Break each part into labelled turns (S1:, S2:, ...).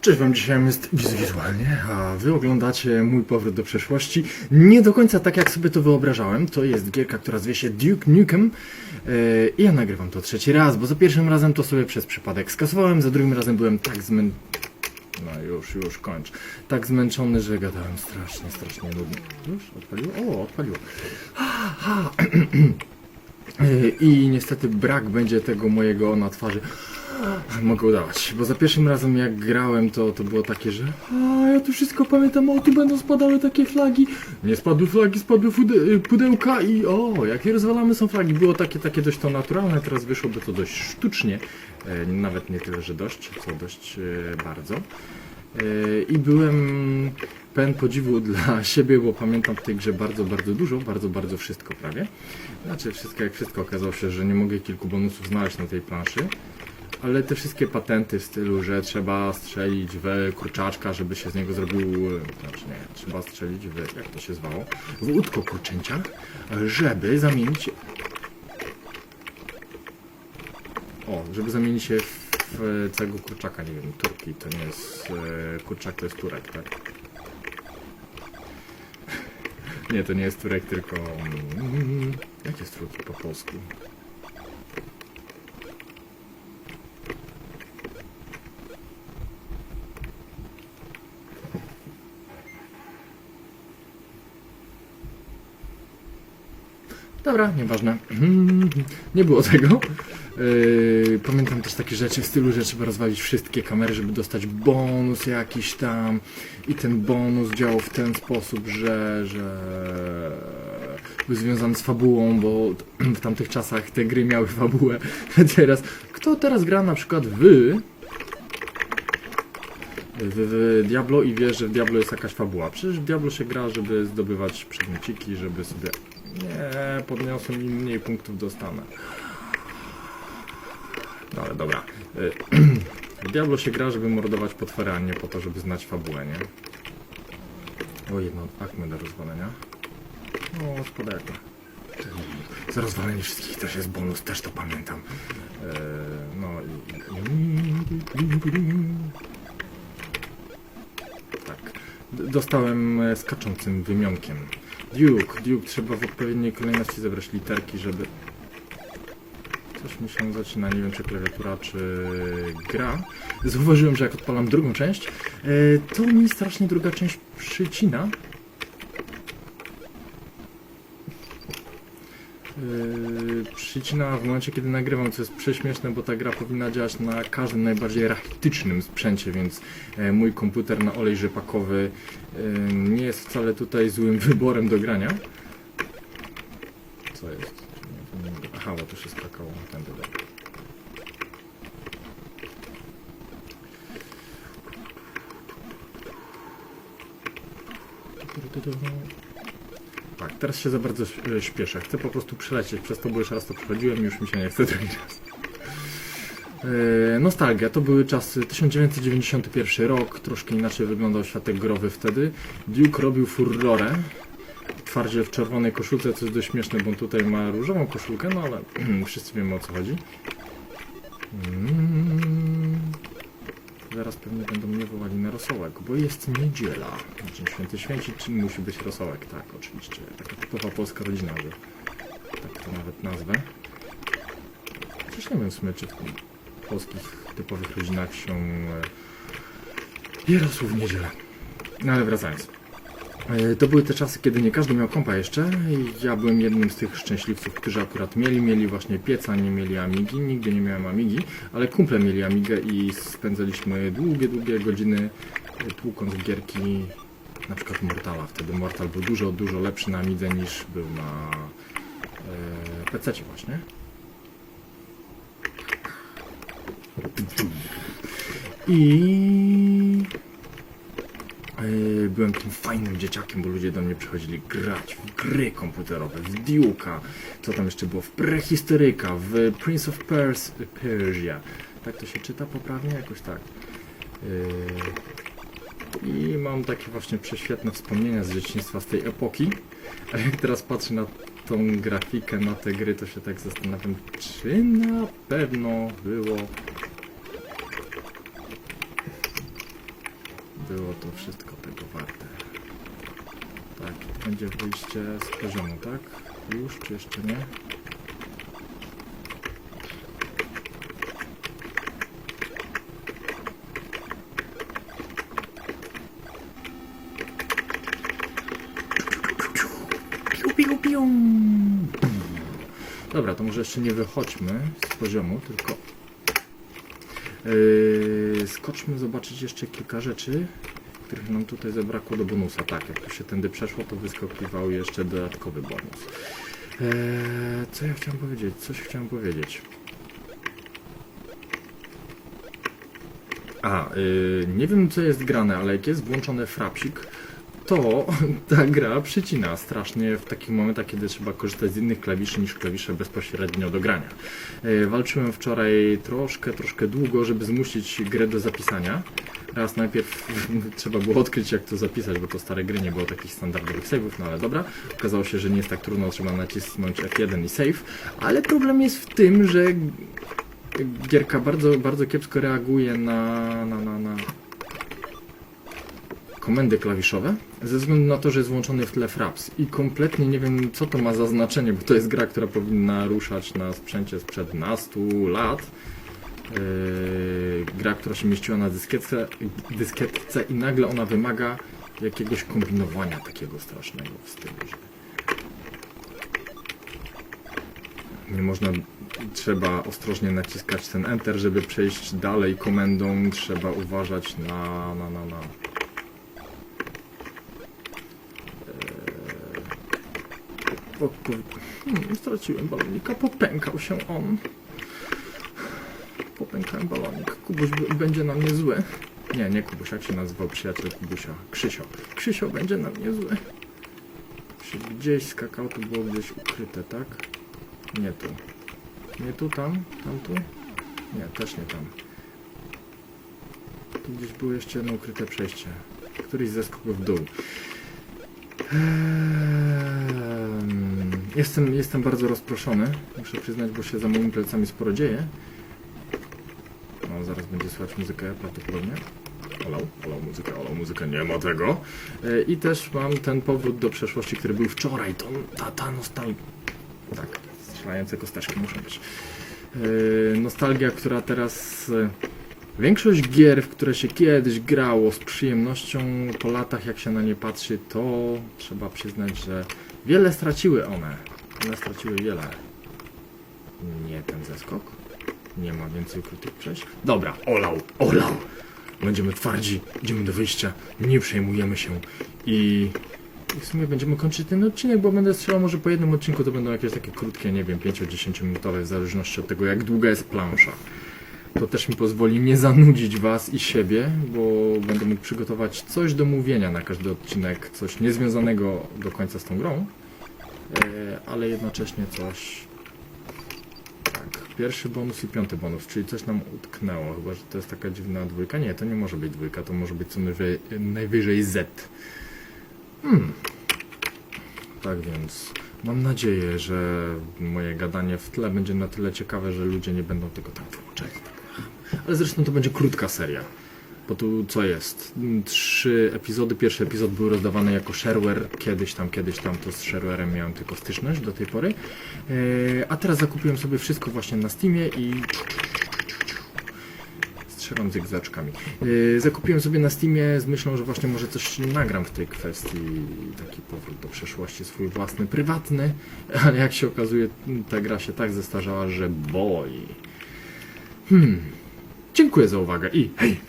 S1: Cześć wam, dzisiaj jest wizualnie, a wy oglądacie mój powrót do przeszłości. Nie do końca tak jak sobie to wyobrażałem. To jest gierka, która zwie się Duke Nukem. Yy, I ja nagrywam to trzeci raz, bo za pierwszym razem to sobie przez przypadek skasowałem, za drugim razem byłem tak zmęczony. No już, już kończ. Tak zmęczony, że gadałem strasznie, strasznie nudno. Już? Odpaliło? O, odpaliło. Ha, ha. Yy, I niestety brak będzie tego mojego na twarzy. Mogę udawać, bo za pierwszym razem jak grałem to, to było takie, że a ja tu wszystko pamiętam, o tu będą spadały takie flagi. Nie spadły flagi, spadły y, pudełka i o, jakie rozwalamy są flagi. Było takie, takie dość to naturalne, teraz wyszłoby to dość sztucznie. E, nawet nie tyle, że dość, co dość e, bardzo. E, I byłem pełen podziwu dla siebie, bo pamiętam w tej grze bardzo, bardzo dużo, bardzo, bardzo wszystko prawie. Znaczy wszystko jak wszystko, okazało się, że nie mogę kilku bonusów znaleźć na tej planszy. Ale te wszystkie patenty w stylu, że trzeba strzelić w kurczaczka, żeby się z niego zrobił, znaczy nie, trzeba strzelić w, jak to się zwało, w łódko kurczęcia, żeby zamienić, o, żeby zamienić się w całego kurczaka, nie wiem, turki, to nie jest e, kurczak, to jest turek, tak? Nie, to nie jest turek, tylko, mm, jak jest turki po polsku? Dobra, nieważne. Nie było tego. Yy, pamiętam też takie rzeczy w stylu, że trzeba rozwalić wszystkie kamery, żeby dostać bonus jakiś tam. I ten bonus działał w ten sposób, że, że był związany z fabułą, bo w tamtych czasach te gry miały fabułę. Teraz, kto teraz gra na przykład w w, w Diablo i wie, że w Diablo jest jakaś fabuła. Przecież w Diablo się gra, żeby zdobywać przedmiociki, żeby sobie... Nie, podniosłem im mniej punktów dostanę. No ale dobra. Y, W Diablo się gra, żeby mordować potwory, a nie po to, żeby znać fabułę, nie? O, jedno akmy do rozwalenia. O, szkoda jak Za rozwalenie wszystkich też jest bonus, też to pamiętam. Yy, no i... Tak. Dostałem e, skaczącym wymionkiem. Duke, Duke, trzeba w odpowiedniej kolejności zebrać literki, żeby... Coś mi się zaczyna, nie wiem czy klawiatura, czy gra. Zauważyłem, że jak odpalam drugą część, e, to mi strasznie druga część przycina. Przycina w momencie, kiedy nagrywam, co jest prześmieszne, bo ta gra powinna działać na każdym najbardziej rachitycznym sprzęcie, więc e, mój komputer na olej rzepakowy e, nie jest wcale tutaj złym wyborem do grania. Co jest? Aha, bo to się skakało na ten dodaj. Tak, teraz się za bardzo e, śpieszę. Chcę po prostu przelecieć przez to, bo już raz to przechodziłem już mi się nie chce drugi raz. E, nostalgia, to były czasy 1991 rok, troszkę inaczej wyglądał światek growy wtedy. Duke robił furorę. Twardzie w czerwonej koszulce, co jest dość śmieszne, bo on tutaj ma różową koszulkę, no ale wszyscy wiemy o co chodzi. Mm. Zaraz pewnie będą mnie wołali na rosołek, bo jest niedziela. Dzień Święty Święci, czym musi być rosołek? Tak, oczywiście. Taka typowa polska rodzina, że tak to nawet nazwę. Przecież nie wiem w sumie, czy w polskich typowych rodzinach się e, je rosło w niedzielę. No ale wracając. E, To były te czasy, kiedy nie każdy miał kompa jeszcze ja byłem jednym z tych szczęśliwców, którzy akurat mieli, mieli właśnie pieca, nie mieli Amigi, nigdy nie miałem Amigi, ale kumple mieli Amigę i spędzaliśmy długie, długie godziny e, tłukąc gierki, na przykład Mortala. Wtedy Mortal był dużo, dużo lepszy na Amidze niż był na e, PC właśnie. I Byłem tym fajnym dzieciakiem, bo ludzie do mnie przychodzili grać w gry komputerowe, w Duke'a, co tam jeszcze było, w Prehistoryka, w Prince of Pers Persia. Tak to się czyta poprawnie? Jakoś tak. Yy, I mam takie właśnie prześwietne wspomnienia z dzieciństwa z tej epoki. A jak teraz patrzę na tą grafikę, na te gry, to się tak zastanawiam, czy na pewno było to wszystko tego warte. Tak, będzie wyjście z poziomu, tak? Już, czy jeszcze nie? Dobra, to może jeszcze nie wychodźmy z poziomu, tylko yy, skoczmy zobaczyć jeszcze kilka rzeczy, których nam tutaj zabrakło do bonusa. Tak, jak tu się tędy przeszło, to wyskakiwał jeszcze dodatkowy bonus. Eee, co ja chciałem powiedzieć? Coś chciałem powiedzieć. A, yy, nie wiem co jest grane, ale jak jest włączony frapsik, to ta gra przycina strasznie w takich momentach, kiedy trzeba korzystać z innych klawiszy niż klawisze bezpośrednio do grania. Yy, walczyłem wczoraj troszkę, troszkę długo, żeby zmusić grę do zapisania. Raz najpierw trzeba było odkryć jak to zapisać, bo to stare gry nie było takich standardowych save'ów, no ale dobra. Okazało się, że nie jest tak trudno, trzeba nacisnąć F1 i save. Ale problem jest w tym, że gierka bardzo, bardzo kiepsko reaguje na, na, na, na komendy klawiszowe, ze względu na to, że jest włączony w tle fraps i kompletnie nie wiem co to ma za znaczenie, bo to jest gra, która powinna ruszać na sprzęcie sprzed nastu lat. Yy, gra, która się mieściła na dyskietce, dyskietce i nagle ona wymaga jakiegoś kombinowania takiego strasznego w stylu, że nie można, trzeba ostrożnie naciskać ten enter, żeby przejść dalej komendą, trzeba uważać na, na, na, na o kur... Hmm, straciłem balonika, popękał się on. Popękałem balonik. Kubuś będzie na mnie zły. Nie, nie Kubuś, jak się nazywał przyjaciel Kubusia? Krzysio. Krzysio będzie na mnie zły. Się gdzieś skakał, to było gdzieś ukryte, tak? Nie tu. Nie tu, tam? Tam tu? Nie, też nie tam. Tu gdzieś było jeszcze jedno ukryte przejście. Któryś ze skoków w dół. Eee, Jestem, jestem bardzo rozproszony, muszę przyznać, bo się za moimi plecami sporo dzieje. No, zaraz będzie słychać muzykę prawdopodobnie. Olał, olał muzykę, olał muzykę, nie ma tego. E, I też mam ten powrót do przeszłości, który był wczoraj, to ta, ta nostalgia. Tak, strzelające kosteczki muszą być. E, Nostalgia, która teraz... Większość gier, w które się kiedyś grało z przyjemnością, po latach jak się na nie patrzy, to trzeba przyznać, że wiele straciły one. One straciły wiele. Nie ten zeskok. Nie ma więcej ukrytych przejść. Dobra, olał, olał. Będziemy twardzi, idziemy do wyjścia, nie przejmujemy się i... I w sumie będziemy kończyć ten odcinek, bo będę strzelał może po jednym odcinku, to będą jakieś takie krótkie, nie wiem, 5-10 minutowe, w zależności od tego jak długa jest plansza. To też mi pozwoli nie zanudzić Was i siebie, bo będę mógł przygotować coś do mówienia na każdy odcinek, coś niezwiązanego do końca z tą grą, e, ale jednocześnie coś... Tak, pierwszy bonus i piąty bonus, czyli coś nam utknęło, chyba że to jest taka dziwna dwójka. Nie, to nie może być dwójka, to może być co najwyżej, najwyżej Z. Hmm. Tak więc mam nadzieję, że moje gadanie w tle będzie na tyle ciekawe, że ludzie nie będą tego tak wyłączać. Ale zresztą to będzie krótka seria. Bo tu co jest? Trzy epizody. Pierwszy epizod był rozdawany jako shareware. Kiedyś tam, kiedyś tam to z sharewarem miałem tylko styczność do tej pory. Eee, a teraz zakupiłem sobie wszystko właśnie na Steamie i strzelam zygzaczkami. Yy, zakupiłem sobie na Steamie z myślą, że właśnie może coś nagram w tej kwestii. Taki powrót do przeszłości swój własny, prywatny, ale jak się okazuje, ta gra się tak zestarzała, że boi. Hmm. Dziękuję za uwagę i hej!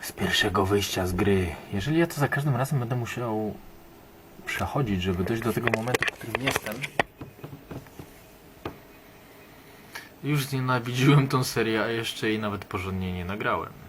S2: z pierwszego wyjścia z gry. Jeżeli ja to za każdym razem będę musiał przechodzić, żeby dojść do tego momentu, w którym jestem. Już znienawidziłem tą serię, a jeszcze jej nawet porządnie nie nagrałem.